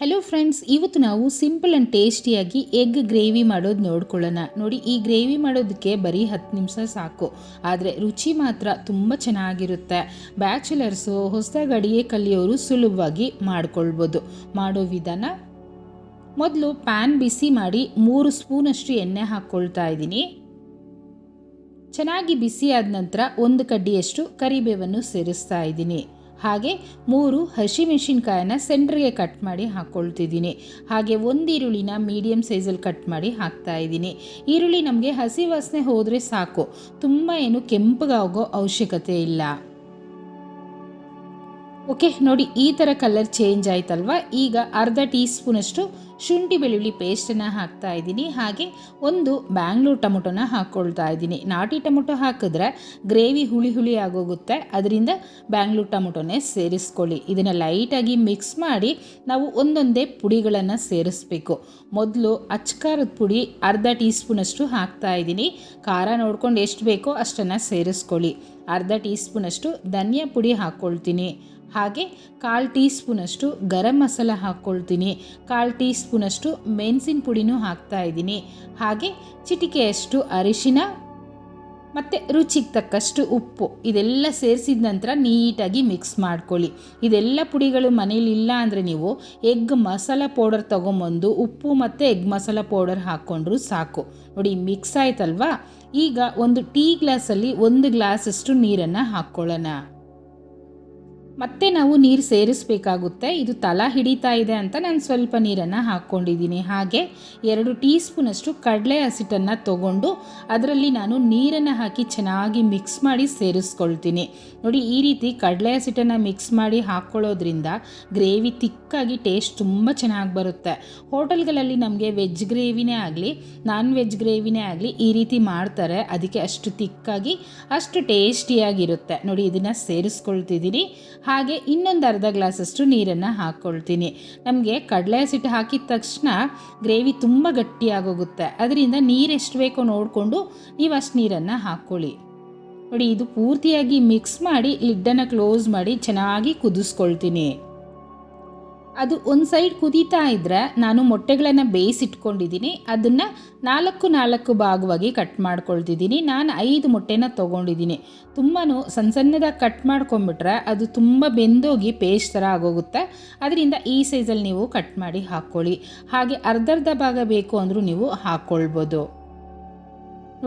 Hello friends ಇವತ್ತು ನಾವು simple and ಟೇಸ್ಟಿಯಾಗಿ ಎಗ್ ಗ್ರೇವಿ ಮಾಡೋದು ನೋಡ್ಕೊಳ್ಳೋಣ. ನೋಡಿ, ಈ ಗ್ರೇವಿ ಮಾಡೋದಕ್ಕೆ ಬರೀ ಹತ್ತು ನಿಮಿಷ ಸಾಕು. ಆದರೆ ರುಚಿ ಮಾತ್ರ ತುಂಬ ಚೆನ್ನಾಗಿರುತ್ತೆ. ಬ್ಯಾಚುಲರ್ಸು ಹೊಸದಾಗಿ ಅಡಿಗೆ ಕಲಿಯೋರು ಸುಲಭವಾಗಿ ಮಾಡ್ಕೊಳ್ಬೋದು. ಮಾಡೋ ವಿಧಾನ? ಮೊದಲು ಪ್ಯಾನ್ ಬಿಸಿ ಮಾಡಿ ಮೂರು ಸ್ಪೂನಷ್ಟು ಎಣ್ಣೆ ಹಾಕ್ಕೊಳ್ತಾ ಇದ್ದೀನಿ. ಚೆನ್ನಾಗಿ ಬಿಸಿಯಾದ ನಂತರ ಒಂದು ಕಡ್ಡಿಯಷ್ಟು ಕರಿಬೇವನ್ನು ಸೇರಿಸ್ತಾ ಇದ್ದೀನಿ. ಹಾಗೆ ಮೂರು ಹಸಿಮೆಣಸಿನ್ಕಾಯನ್ನ ಸೆಂಟ್ರಿಗೆ ಕಟ್ ಮಾಡಿ ಹಾಕ್ಕೊಳ್ತಿದ್ದೀನಿ ಹಾಗೆ ಒಂದು ಈರುಳ್ಳಿನ ಮೀಡಿಯಮ್ ಸೈಜಲ್ಲಿ ಕಟ್ ಮಾಡಿ ಹಾಕ್ತಾ ಇದ್ದೀನಿ. ಈರುಳ್ಳಿ ನಮಗೆ ಹಸಿ ವಾಸನೆ ಹೋದರೆ ಸಾಕು. ತುಂಬ ಏನು ಕೆಂಪಗಾಗೋ ಅವಶ್ಯಕತೆ ಇಲ್ಲ. ಓಕೆ ನೋಡಿ, ಈ ಥರ ಕಲರ್ ಚೇಂಜ್ ಆಯ್ತಲ್ವ? ಈಗ ಅರ್ಧ ಟೀ ಸ್ಪೂನಷ್ಟು ಶುಂಠಿ ಬೆಳ್ಳುಳ್ಳಿ ಪೇಸ್ಟನ್ನು ಹಾಕ್ತಾ ಇದ್ದೀನಿ. ಹಾಗೆ ಒಂದು ಬ್ಯಾಂಗ್ಳೂರ್ ಟೊಮೊಟೊನ ಹಾಕ್ಕೊಳ್ತಾ ಇದ್ದೀನಿ. ನಾಟಿ ಟೊಮೊಟೊ ಹಾಕಿದ್ರೆ ಗ್ರೇವಿ ಹುಳಿ ಹುಳಿ ಆಗೋಗುತ್ತೆ. ಅದರಿಂದ ಬ್ಯಾಂಗ್ಳೂರ್ ಟೊಮೊಟೊನೇ ಸೇರಿಸ್ಕೊಳ್ಳಿ. ಇದನ್ನು ಲೈಟಾಗಿ ಮಿಕ್ಸ್ ಮಾಡಿ ನಾವು ಒಂದೊಂದೇ ಪುಡಿಗಳನ್ನು ಸೇರಿಸ್ಬೇಕು. ಮೊದಲು ಅಚ್ಕಾರದ ಪುಡಿ ಅರ್ಧ ಟೀ ಸ್ಪೂನಷ್ಟು ಹಾಕ್ತಾ ಇದ್ದೀನಿ. ಖಾರ ನೋಡ್ಕೊಂಡು ಎಷ್ಟು ಬೇಕೋ ಅಷ್ಟನ್ನು ಸೇರಿಸ್ಕೊಳ್ಳಿ. ಅರ್ಧ ಟೀ ಸ್ಪೂನಷ್ಟು ಧನಿಯಾ ಪುಡಿ ಹಾಕ್ಕೊಳ್ತೀನಿ ಹಾಗೆ ಕಾಲು ಟೀ ಸ್ಪೂನಷ್ಟು ಗರಂ ಮಸಾಲ ಹಾಕ್ಕೊಳ್ತೀನಿ. ಕಾಲು ಟೀ ಸ್ಪೂನಷ್ಟು ಮೆಣಸಿನ ಪುಡಿನೂ ಹಾಕ್ತಾ ಇದ್ದೀನಿ. ಹಾಗೆ ಚಿಟಿಕೆಯಷ್ಟು ಅರಿಶಿನ ಮತ್ತು ರುಚಿಗೆ ತಕ್ಕಷ್ಟು ಉಪ್ಪು ಇದೆಲ್ಲ ಸೇರಿಸಿದ ನಂತರ ನೀಟಾಗಿ ಮಿಕ್ಸ್ ಮಾಡ್ಕೊಳ್ಳಿ. ಇದೆಲ್ಲ ಪುಡಿಗಳು ಮನೇಲಿ ಇಲ್ಲ ಅಂದರೆ ನೀವು ಎಗ್ ಮಸಾಲ ಪೌಡರ್ ತೊಗೊಂಬಂದು ಉಪ್ಪು ಮತ್ತು ಎಗ್ ಮಸಾಲ ಪೌಡರ್ ಹಾಕ್ಕೊಂಡ್ರೂ ಸಾಕು. ನೋಡಿ ಮಿಕ್ಸ್ ಆಯ್ತಲ್ವಾ? ಈಗ ಒಂದು ಟೀ ಗ್ಲಾಸಲ್ಲಿ ಒಂದು ಗ್ಲಾಸಷ್ಟು ನೀರನ್ನು ಹಾಕ್ಕೊಳ್ಳೋಣ. ಮತ್ತೆ ನಾವು ನೀರು ಸೇರಿಸಬೇಕಾಗುತ್ತೆ. ಇದು ತಲ ಹಿಡಿತಾ ಇದೆ ಅಂತ ನಾನು ಸ್ವಲ್ಪ ನೀರನ್ನು ಹಾಕ್ಕೊಂಡಿದ್ದೀನಿ. ಹಾಗೆ ಎರಡು ಟೀ ಸ್ಪೂನಷ್ಟು ಕಡಲೆ ಹಸಿಟ್ಟನ್ನು ತಗೊಂಡು ಅದರಲ್ಲಿ ನಾನು ನೀರನ್ನು ಹಾಕಿ ಚೆನ್ನಾಗಿ ಮಿಕ್ಸ್ ಮಾಡಿ ಸೇರಿಸ್ಕೊಳ್ತೀನಿ. ನೋಡಿ, ಈ ರೀತಿ ಕಡಲೆ ಹಸಿಟ್ಟನ್ನು ಮಿಕ್ಸ್ ಮಾಡಿ ಹಾಕ್ಕೊಳ್ಳೋದ್ರಿಂದ ಗ್ರೇವಿ ತಿಕ್ಕಾಗಿ ಟೇಸ್ಟ್ ತುಂಬ ಚೆನ್ನಾಗಿ ಬರುತ್ತೆ. ಹೋಟೆಲ್ಗಳಲ್ಲಿ ನಮಗೆ ವೆಜ್ ಗ್ರೇವಿನೇ ಆಗಲಿ ನಾನ್ ವೆಜ್ ಗ್ರೇವಿನೇ ಆಗಲಿ ಈ ರೀತಿ ಮಾಡ್ತಾರೆ. ಅದಕ್ಕೆ ಅಷ್ಟು ತಿಕ್ಕಾಗಿ ಅಷ್ಟು ಟೇಸ್ಟಿಯಾಗಿರುತ್ತೆ ನೋಡಿ, ಇದನ್ನು ಸೇರಿಸ್ಕೊಳ್ತಿದ್ದೀನಿ. ಹಾಗೆ ಇನ್ನೊಂದು ಅರ್ಧ ಗ್ಲಾಸಷ್ಟು ನೀರನ್ನು ಹಾಕ್ಕೊಳ್ತೀನಿ ನಮಗೆ ಕಡಲೆ ಹಸಿಟ್ಟು ಹಾಕಿದ ತಕ್ಷಣ ಗ್ರೇವಿ ತುಂಬ ಗಟ್ಟಿಯಾಗೋಗುತ್ತೆ. ಅದರಿಂದ ನೀರು ಎಷ್ಟು ಬೇಕೋ ನೋಡಿಕೊಂಡು ನೀವು ಅಷ್ಟು ನೀರನ್ನು ಹಾಕ್ಕೊಳ್ಳಿ ನೋಡಿ, ಇದು ಪೂರ್ತಿಯಾಗಿ ಮಿಕ್ಸ್ ಮಾಡಿ, ಲಿಡ್ಡನ್ನು ಕ್ಲೋಸ್ ಮಾಡಿ ಚೆನ್ನಾಗಿ ಕುದಿಸ್ಕೊಳ್ತೀನಿ. ಅದು ಒಂದು ಸೈಡ್ ಕುದೀತಾ ಇದ್ದರೆ ನಾನು ಮೊಟ್ಟೆಗಳನ್ನು ಬೇಯಿಸಿಟ್ಕೊಂಡಿದ್ದೀನಿ. ಅದನ್ನು ನಾಲ್ಕು ನಾಲ್ಕು ಭಾಗವಾಗಿ ಕಟ್ ಮಾಡ್ಕೊಳ್ತಿದ್ದೀನಿ. ನಾನು ಐದು ಮೊಟ್ಟೆನ ತೊಗೊಂಡಿದ್ದೀನಿ. ತುಂಬಾ ಸಣ್ಣ ಸಣ್ಣದಾಗಿ ಕಟ್ ಮಾಡ್ಕೊಂಬಿಟ್ರೆ ಅದು ತುಂಬ ಬೆಂದೋಗಿ ಪೇಸ್ಟ್ ಥರ ಆಗೋಗುತ್ತೆ. ಅದರಿಂದ ಈ ಸೈಜಲ್ಲಿ ನೀವು ಕಟ್ ಮಾಡಿ ಹಾಕ್ಕೊಳ್ಳಿ. ಹಾಗೆ ಅರ್ಧರ್ಧ ಭಾಗ ಬೇಕು ಅಂದರೂ ನೀವು ಹಾಕ್ಕೊಳ್ಬೋದು.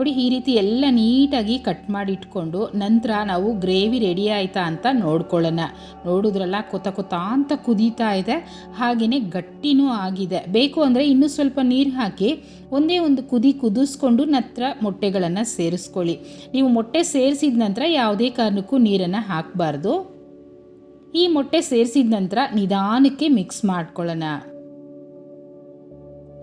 ನೋಡಿ, ಈ ರೀತಿ ಎಲ್ಲ ನೀಟಾಗಿ ಕಟ್ ಮಾಡಿ ಇಟ್ಕೊಂಡು ನಂತರ ನಾವು ಗ್ರೇವಿ ರೆಡಿ ಆಯಿತಾ ಅಂತ ನೋಡ್ಕೊಳ್ಳೋಣ. ನೋಡಿದ್ರಲ್ಲ, ಕೊತ ಕೊತ ಅಂತ ಕುದೀತಾ ಇದೆ. ಹಾಗೆಯೇ ಗಟ್ಟಿನೂ ಆಗಿದೆ. ಬೇಕು ಅಂದರೆ ಇನ್ನೂ ಸ್ವಲ್ಪ ನೀರು ಹಾಕಿ ಒಂದೇ ಒಂದು ಕುದಿ ಕುದಿಸ್ಕೊಂಡು ನಂತರ ಮೊಟ್ಟೆಗಳನ್ನು ಸೇರಿಸ್ಕೊಳ್ಳಿ. ನೀವು ಮೊಟ್ಟೆ ಸೇರಿಸಿದ ನಂತರ ಯಾವುದೇ ಕಾರಣಕ್ಕೂ ನೀರನ್ನು ಹಾಕಬಾರ್ದು. ಈ ಮೊಟ್ಟೆ ಸೇರಿಸಿದ ನಂತರ ನಿಧಾನಕ್ಕೆ ಮಿಕ್ಸ್ ಮಾಡ್ಕೊಳ್ಳೋಣ.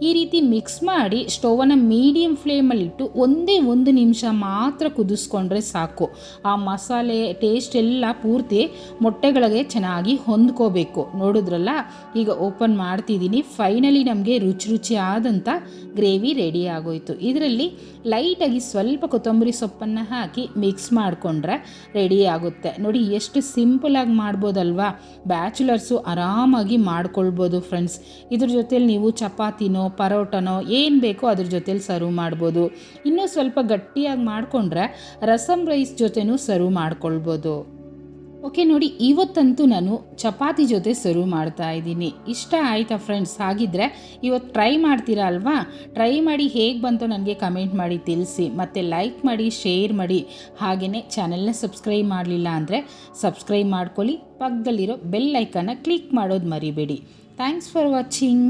ಈ ರೀತಿ ಮಿಕ್ಸ್ ಮಾಡಿ ಸ್ಟೋವನ್ನು ಮೀಡಿಯಮ್ ಫ್ಲೇಮಲ್ಲಿಟ್ಟು ಒಂದೇ ಒಂದು ನಿಮಿಷ ಮಾತ್ರ ಕುದಿಸ್ಕೊಂಡ್ರೆ ಸಾಕು. ಆ ಮಸಾಲೆ ಟೇಸ್ಟ್ ಎಲ್ಲ ಪೂರ್ತಿ ಮೊಟ್ಟೆಗಳಿಗೆ ಚೆನ್ನಾಗಿ ಹೊಂದ್ಕೋಬೇಕು. ನೋಡಿದ್ರಲ್ಲ? ಈಗ ಓಪನ್ ಮಾಡ್ತಿದ್ದೀನಿ. ಫೈನಲಿ ನಮಗೆ ರುಚಿ ರುಚಿ ಆದಂಥ ಗ್ರೇವಿ ರೆಡಿ ಆಗೋಯಿತು. ಇದರಲ್ಲಿ ಲೈಟಾಗಿ ಸ್ವಲ್ಪ ಕೊತ್ತಂಬರಿ ಸೊಪ್ಪನ್ನು ಹಾಕಿ ಮಿಕ್ಸ್ ಮಾಡಿಕೊಂಡ್ರೆ ರೆಡಿ ಆಗುತ್ತೆ. ನೋಡಿ, ಎಷ್ಟು ಸಿಂಪಲಾಗಿ ಮಾಡ್ಬೋದಲ್ವಾ? ಬ್ಯಾಚುಲರ್ಸು ಆರಾಮಾಗಿ ಮಾಡ್ಕೊಳ್ಬೋದು ಫ್ರೆಂಡ್ಸ್ ಇದ್ರ ಜೊತೆಲಿ ನೀವು ಚಪಾತಿನೋ ಪರೋಟನೋ ಏನು ಬೇಕೋ ಅದ್ರ ಜೊತೇಲಿ ಸರ್ವ್ ಮಾಡ್ಬೋದು. ಇನ್ನೂ ಸ್ವಲ್ಪ ಗಟ್ಟಿಯಾಗಿ ಮಾಡಿಕೊಂಡ್ರೆ ರಸಮ್ ರೈಸ್ ಜೊತೆನೂ ಸರ್ವ್ ಮಾಡ್ಕೊಳ್ಬೋದು. ಓಕೆ, ನೋಡಿ ಇವತ್ತಂತೂ ನಾನು ಚಪಾತಿ ಜೊತೆ ಸರ್ವ್ ಮಾಡ್ತಾ ಇದ್ದೀನಿ. ಇಷ್ಟ ಆಯಿತಾ ಫ್ರೆಂಡ್ಸ್? ಹಾಗಿದ್ರೆ ಇವತ್ತು ಟ್ರೈ ಮಾಡ್ತೀರಾ ಅಲ್ವಾ? ಟ್ರೈ ಮಾಡಿ ಹೇಗೆ ಬಂತೋ ನನಗೆ ಕಮೆಂಟ್ ಮಾಡಿ ತಿಳಿಸಿ. ಮತ್ತು ಲೈಕ್ ಮಾಡಿ, ಶೇರ್ ಮಾಡಿ. ಹಾಗೆಯೇ ಚಾನೆಲ್ನ ಸಬ್ಸ್ಕ್ರೈಬ್ ಮಾಡಲಿಲ್ಲ ಅಂದರೆ ಸಬ್ಸ್ಕ್ರೈಬ್ ಮಾಡ್ಕೊಳ್ಳಿ. ಪಕ್ಕದಲ್ಲಿರೋ ಬೆಲ್ ಐಕನ್ನ ಕ್ಲಿಕ್ ಮಾಡೋದು ಮರಿಬೇಡಿ. Thanks for watching.